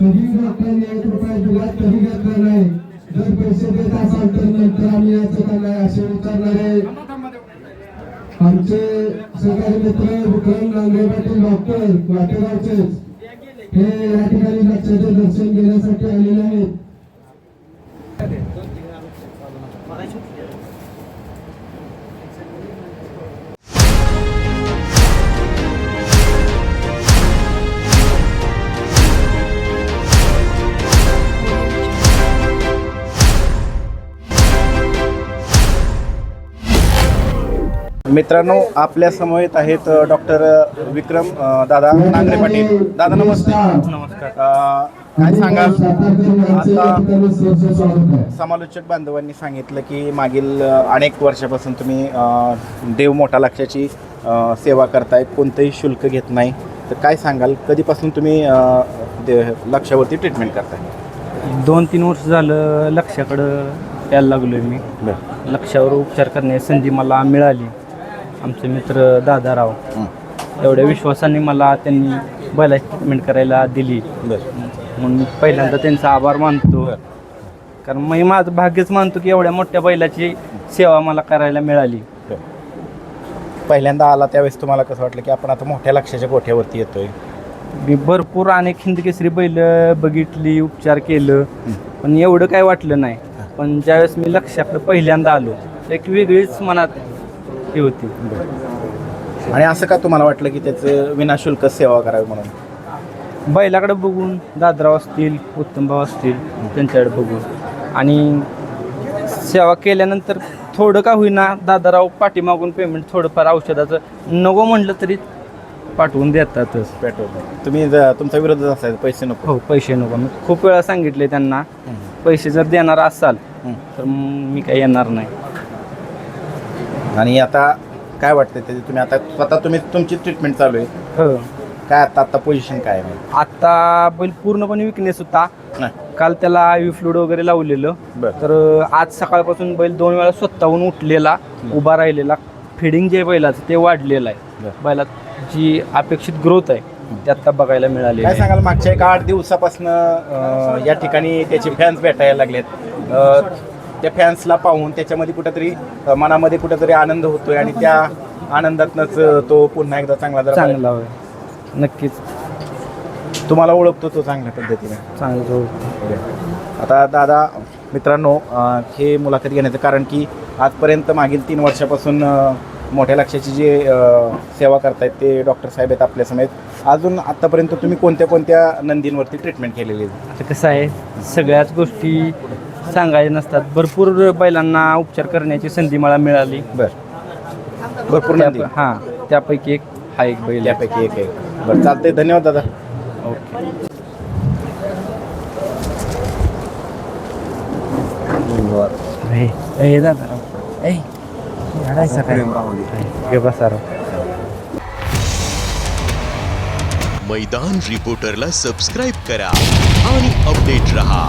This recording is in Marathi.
कधी डॉक्टरांनी एक रुपया दिला कधी घेतला नाही. जर पैसे देत असाल तर नंतर आम्ही याचं का नाही असे विचारणारे आमचे सगळे मित्र विक्रम नांगे पाटील डॉक्टर वाटेगावचे हे या ठिकाणी लक्षाचे दर्शन घेण्यासाठी आलेले आहेत. मित्रांनो आपल्या समवेत आहेत डॉक्टर विक्रम दादा नांगरे पाटील. दादा नमस्ते. नमस्कार. काय सांगाल आता समालोचक बांधवांनी सांगितलं की मागील अनेक वर्षापासून तुम्ही देव मोठा लक्षाची सेवा करताय कोणतंही शुल्क घेत नाही. तर काय सांगाल? कधीपासून तुम्ही दे- लक्षावरती ट्रीटमेंट करताय? दोन तीन वर्ष झालं लक्षाकडं यायला लागलो आहे मी लक्षावर उपचार करण्याची संधी मला मिळाली. आमचे मित्र दादाराव. एवढ्या विश्वासाने मला त्यांनी बैलाची ट्रीटमेंट करायला दिली. म्हणून मी पहिल्यांदा त्यांचा आभार मानतो. कारण मी माझं भाग्यच मानतो की एवढ्या मोठ्या बैलाची सेवा मला करायला मिळाली. पहिल्यांदा आला त्यावेळेस तुम्हाला कसं वाटलं की आपण आता मोठ्या लक्षाच्या गोठ्यावरती येतोय? मी भरपूर अनेक हिंदकेसरी बैल बघितली उपचार केलं. पण एवढं काय वाटलं नाही. पण ज्यावेळेस मी लक्षाकडे पहिल्यांदा आलो एक वेगळीच मनात हे होती. आणि असं का तुम्हाला वाटलं की त्याचं विनाशुल्क सेवा करावी म्हणून? बैलाकडे बघून दादराव असतील उत्तमभाव असतील त्यांच्याकडे बघून. आणि सेवा केल्यानंतर थोडं का होईना दादाराव पाठीमागून पेमेंट थोडंफार औषधाचं नको म्हटलं तरी पाठवून देतातच. पेट्रोल तुम्ही ज- तुमचा विरोधच असायचा पैसे नको. हो पैसे नको. मी खूप वेळा सांगितले त्यांना पैसे जर देणार असाल हं. तर मग मी काही येणार नाही. आणि आता काय वाटतं त्याची? तुम्ही आता स्वतः तुम्ही तुमची ट्रीटमेंट चालू आहे. हो. काय आता आता पोझिशन काय आहे? आता बैल पूर्णपणे विकनेस होता नाही. काल त्याला आयव्ही फ्लूड वगैरे लावलेलं. बरं. तर आज सकाळपासून बैल दोन वेळा स्वतःहून उठलेला उभा राहिलेला. फिडिंग जे बैलाचं ते वाढलेलं आहे. बरं. बैलात जी अपेक्षित ग्रोथ आहे ते आता बघायला मिळाली काय सांगाल मागच्या एक आठ दिवसापासून या ठिकाणी त्याचे फॅन्स भेटायला लागलेत. अं, त्या फॅन्सला पाहून त्याच्यामध्ये कुठेतरी मनामध्ये कुठेतरी आनंद होतोय आणि त्या आनंदातनच तो पुन्हा एकदा चांगला जरा चांगला होय. नक्कीच. तुम्हाला ओळखतो तो चांगल्या पद्धतीने. चांगलं. आता दादा मित्रांनो अ, हे मुलाखत घेण्याचं कारण की आजपर्यंत मागील तीन वर्षापासून अ, मोठ्या लक्षाची जे अ, सेवा करतायत ते डॉक्टर साहेब आहेत आपल्या समेत. अजून आत्तापर्यंत तुम्ही कोणत्या कोणत्या नंदींवरती ट्रीटमेंट केलेली आहे? आता कसं आहे सगळ्याच गोष्टी सांगायच्या नसतात. भरपूर बैलांना उपचार करण्याची संधी मला मिळाली. बरं. भरपूर नंदी. त्या- हां त्यापैकी एक हा एक बैल आहे. त्यापैकी एक आहे. बरं चालतंय. धन्यवाद दादा. ओके. दादा. ए झाडायचा काय? बसा राव मैदान रिपोर्टरला सबस्क्राईब करा आणि अपडेट रहा.